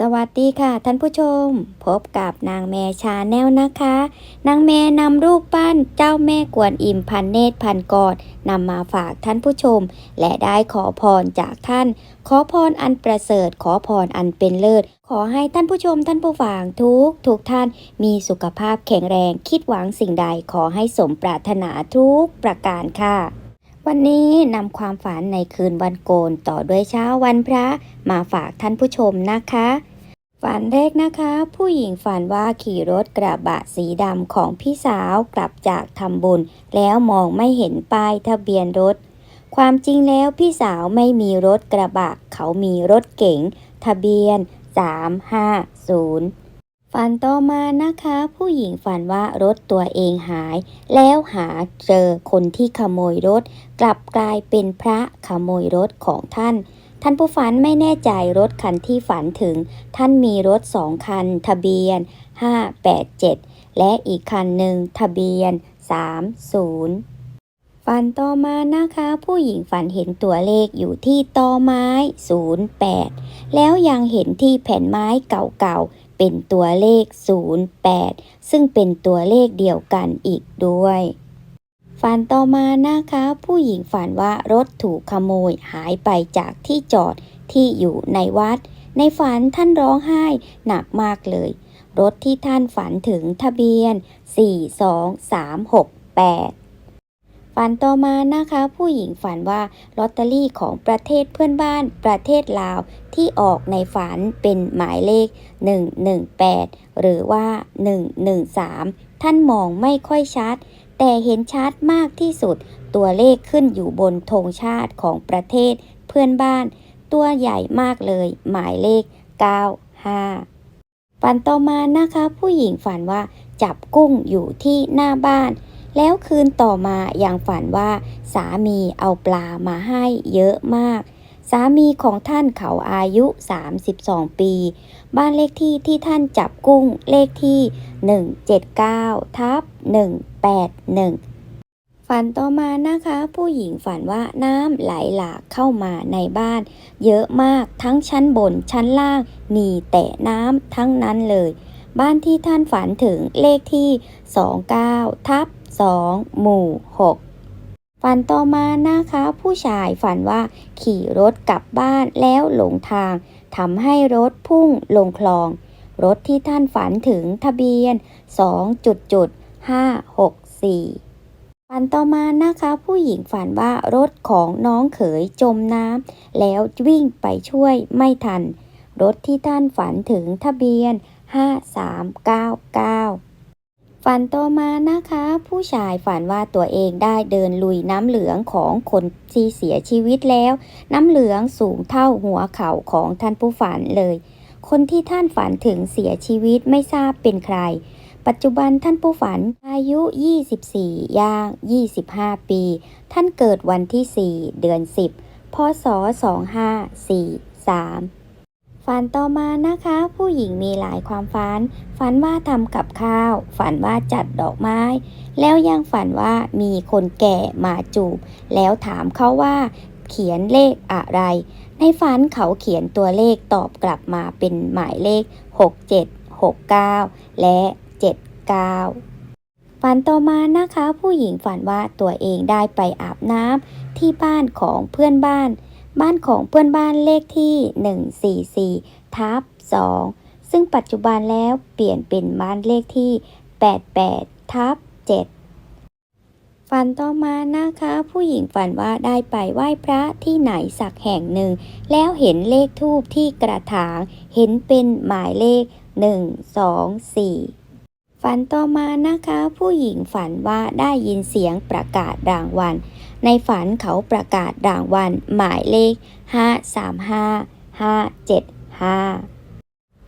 สวัสดีค่ะท่านผู้ชม พบกับนางแม่ชาแนลนะคะ นางแม่นำรูปปั้นเจ้าแม่กวนอิมพันเนตรพันกอดนำมาฝากท่านผู้ชม และได้ขอพรจากท่าน ขอพรอันประเสริฐ ขอพรอันเป็นเลิศ ขอให้ท่านผู้ชมท่านผู้ฟังทุกทุกท่านมีสุขภาพแข็งแรงคิดหวังสิ่งใดขอให้สมปรารถนาทุกประการค่ะ วันนี้นำความฝันในคืนวันโกนต่อด้วยเช้าวันพระ มาฝากท่านผู้ชมนะคะ ฝันแรกนะคะ ผู้หญิงฝันว่าขี่รถกระบะสีดำของพี่สาวกลับจากทำบุญ แล้วมองไม่เห็นป้ายทะเบียนรถ ความจริงแล้วพี่สาวไม่มีรถกระบะ เขามีรถเก๋งทะเบียน 350 ฝันต่อมานะคะ ผู้หญิงฝันว่ารถตัวเองหาย แล้วหาเจอคนที่ขโมยรถ กลับกลายเป็นพระขโมยรถของท่าน ท่านผู้ฝันไม่แน่ใจรถคันที่ฝันถึง ท่านมีรถสองคัน ทะเบียน 587 และอีกคันหนึ่งทะเบียน 30ฝันต่อมานะคะ ผู้หญิงฝันเห็นตัวเลขอยู่ที่ตอไม้ 08 แล้วยังเห็นที่แผ่นไม้เก่าๆ เป็นตัวเลข 08 ซึ่งเป็นตัวเลขเดียวกันอีกด้วย ฝันต่อมานะคะ ผู้หญิงฝันว่ารถถูกขโมยหายไปจากที่จอดที่อยู่ในวัด ในฝันท่านร้องไห้หนักมากเลย รถที่ท่านฝันถึงทะเบียน 42368 ฝันต่อมานะคะ ผู้หญิงฝันว่าลอตเตอรี่ของประเทศเพื่อนบ้านประเทศลาวที่ออกในฝันเป็นหมายเลข 118 หรือว่า 113 ท่านมองไม่ค่อยชัด แต่เห็นชัดมากที่สุด ตัวเลขขึ้นอยู่บนธงชาติของประเทศเพื่อนบ้าน ตัวใหญ่มากเลย หมายเลข 95ฝันต่อมานะคะ ผู้หญิงฝันว่าจับกุ้งอยู่ที่หน้าบ้าน แล้วคืนต่อมาอยังฝันว่า สามีเอาปลามาให้เยอะมาก สามีของท่านเขาอายุ 32 ปี บ้านเลขที่ที่ท่านจับกุ้งเลขที่ 179ทับ181ฝันต่อมานะคะ ผู้หญิงฝันว่าน้ำไหลหลากเข้ามาในบ้าน เยอะมากทั้งชั้นบนชั้นล่าง มีแต่น้ำทั้งนั้นเลย บ้านที่ท่านฝันถึงเลขที่ 29ทับ 2 หมู่ 6 ฝันต่อมานะคะ ผู้ชายฝันว่าขี่รถกลับบ้านแล้วหลงทางทำให้รถพุ่งลงคลอง รถที่ท่านฝันถึงทะเบียน 2.564ฝันต่อมานะคะผู้หญิงฝันว่ารถของน้องเขยจมน้ำแล้ววิ่งไปช่วยไม่ทัน รถที่ท่านฝันถึงทะเบียน 5399 ฝันต่อมานะคะ ผู้ชายฝันว่าตัวเองได้เดินลุยน้ำเหลืองของคนที่เสียชีวิตแล้ว น้ำเหลืองสูงเท่าหัวเข่าของท่านผู้ฝันเลย คนที่ท่านฝันถึงเสียชีวิตไม่ทราบเป็นใคร ปัจจุบันท่านผู้ฝันอายุ 24 ย่าง 25 ปี ท่านเกิดวันที่ 4 เดือน 10 พศ 2543 ฝันต่อมานะคะ ผู้หญิงมีหลายความฝัน ฝันว่าทำกับข้าว ฝันว่าจัดดอกไม้ แล้วยังฝันว่ามีคนแก่มาจูบ แล้วถามเขาว่า เขียนเลขอะไร ในฝันเขาเขียนตัวเลขตอบกลับมาเป็นหมายเลข 67 69 และ 79ฝันต่อมานะคะ ผู้หญิงฝันว่าตัวเองได้ไปอาบน้ำที่บ้านของเพื่อนบ้าน บ้านของเพื่อนบ้านเลขที่ 144 ทับ 2 ซึ่งปัจจุบันแล้วเปลี่ยนเป็นบ้านเลขที่ 88 ทับ 7 ฝันต่อมานะคะ ผู้หญิงฝันว่าได้ไปไหว้พระที่ไหนสักแห่งหนึ่ง แล้วเห็นเลขทูบที่กระถาง เห็นเป็นหมายเลข 1 2 4ฝันต่อมานะคะ ผู้หญิงฝันว่าได้ยินเสียงประกาศรางวัล ในฝันเขาประกาศรางวัลหมายเลข 535 575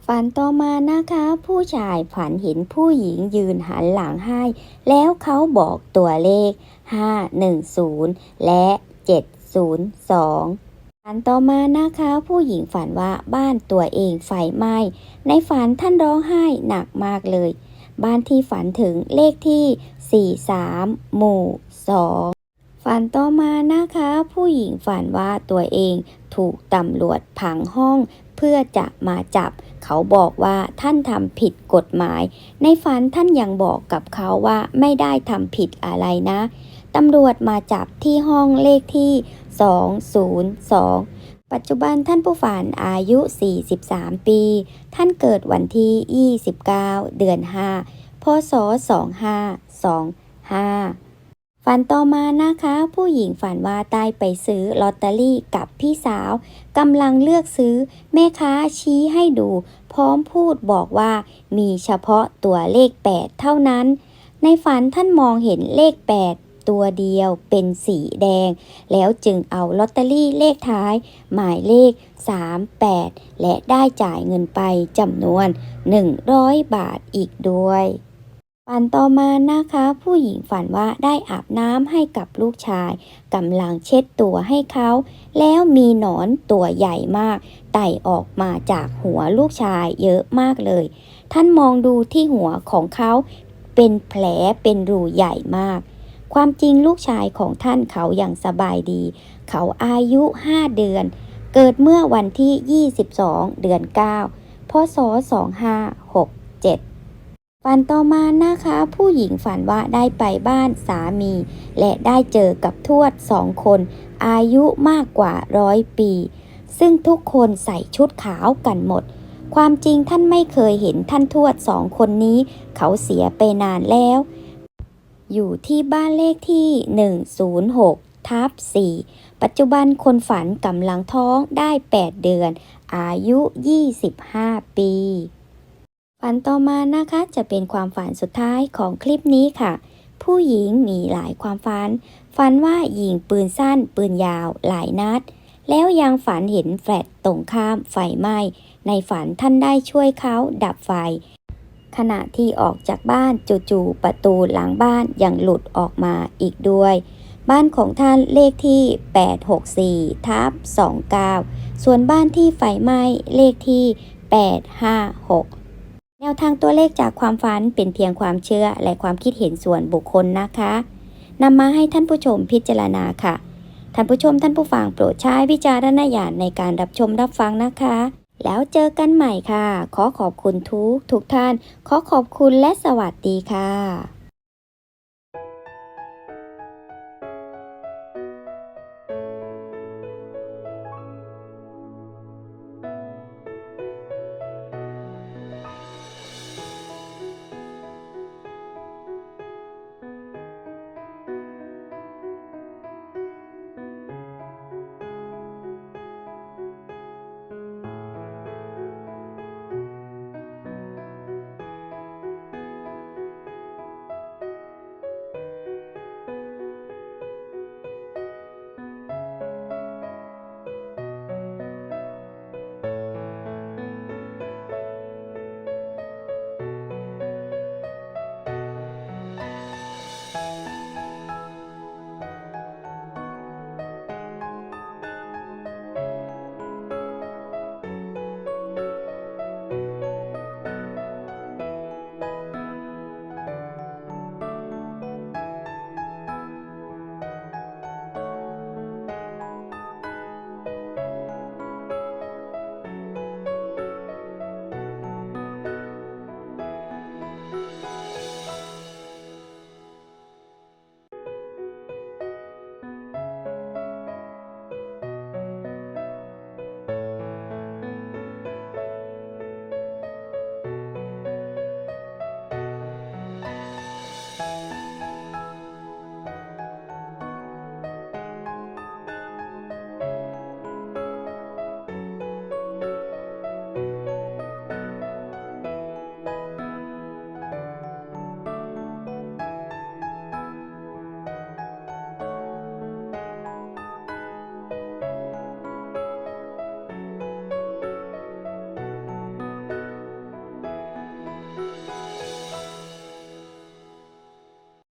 ฝันต่อมานะคะ ผู้ชายฝันเห็นผู้หญิงยืนหันหลังให้ แล้วเขาบอกตัวเลข 510 และ 702 ฝันต่อมานะคะ ผู้หญิงฝันว่าบ้านตัวเองไฟไหม้ ในฝันท่านร้องไห้หนักมากเลย บ้านที่ฝันถึงเลขที่ 43 หมู่ 2 ฝันต่อมานะคะ ผู้หญิงฝันว่าตัวเองถูกตำรวจผังห้องเพื่อจะมาจับ เขาบอกว่าท่านทำผิดกฎหมาย ในฝันท่านยังบอกกับเขาว่าไม่ได้ทำผิดอะไรนะตำรวจมาจับที่ห้องเลขที่ 202ปัจจุบันท่านผู้ฝันอายุ 43 ปี ท่านเกิดวันที่ 29 เดือน 5 พศ 2525 ฝันต่อมานะคะ ผู้หญิงฝันว่าได้ไปซื้อลอตเตอรี่กับพี่สาวกำลังเลือกซื้อ แม่ค้าชี้ให้ดู พร้อมพูดบอกว่า มีเฉพาะตัวเลข 8 เท่านั้น ในฝันท่านมองเห็นเลข 8 ตัวเดียวเป็นสีแดง แล้วจึงเอาลอตเตอรี่เลขท้าย หมายเลข 38 และได้จ่ายเงินไปจำนวน 100 บาทอีกด้วย ฝันต่อมานะคะ ผู้หญิงฝันว่าได้อาบน้ำให้กับลูกชายกำลังเช็ดตัวให้เขา แล้วมีหนอนตัวใหญ่มากไต่ออกมาจากหัวลูกชายเยอะมากเลย ท่านมองดูที่หัวของเขาเป็นแผลเป็นรูใหญ่มาก ความจริงลูกชายของท่านเขาอย่างสบายดี เขาอายุ 5 เดือน เกิดเมื่อวันที่ 22 เดือน 9 พศ 2567 ฝันต่อมานะคะ ผู้หญิงฝันว่าได้ไปบ้านสามี และได้เจอกับทวดสองคน อายุมากกว่าร้อยปี ซึ่งทุกคนใส่ชุดขาวกันหมด ความจริงท่านไม่เคยเห็นท่านทวดสองคนนี้ เขาเสียไปนานแล้ว อยู่ที่บ้านเลขที่ 106 ทับ 4 ปัจจุบันคนฝันกำลังท้องได้ 8 เดือน อายุ 25 ปี ฝันต่อมานะคะจะเป็นความฝันสุดท้ายของคลิปนี้ค่ะ ผู้หญิงมีหลายความฝัน ฝันว่ายิงปืนสั้น ปืนยาว หลายนัด แล้วยังฝันเห็นแฟลตตรงข้ามไฟไหม้ ในฝันท่านได้ช่วยเขาดับไฟ ขณะที่ออกจากบ้านจู่ๆประตูหลังบ้านยังหลุดออกมาอีกด้วย บ้านของท่านเลขที่ 864ทับ29 ส่วนบ้านที่ไฟไหม้เลขที่ 856 แนวทางตัวเลขจากความฝันเป็นเพียงความเชื่อและความคิดเห็นส่วนบุคคลนะคะนำมาให้ท่านผู้ชมพิจารณาค่ะ ท่านผู้ชมท่านผู้ฟังโปรดใช้วิจารณญาณในการรับชมรับฟังนะคะ แล้วเจอกันใหม่ค่ะ ขอขอบคุณทุกทุกท่าน ขอขอบคุณและสวัสดีค่ะ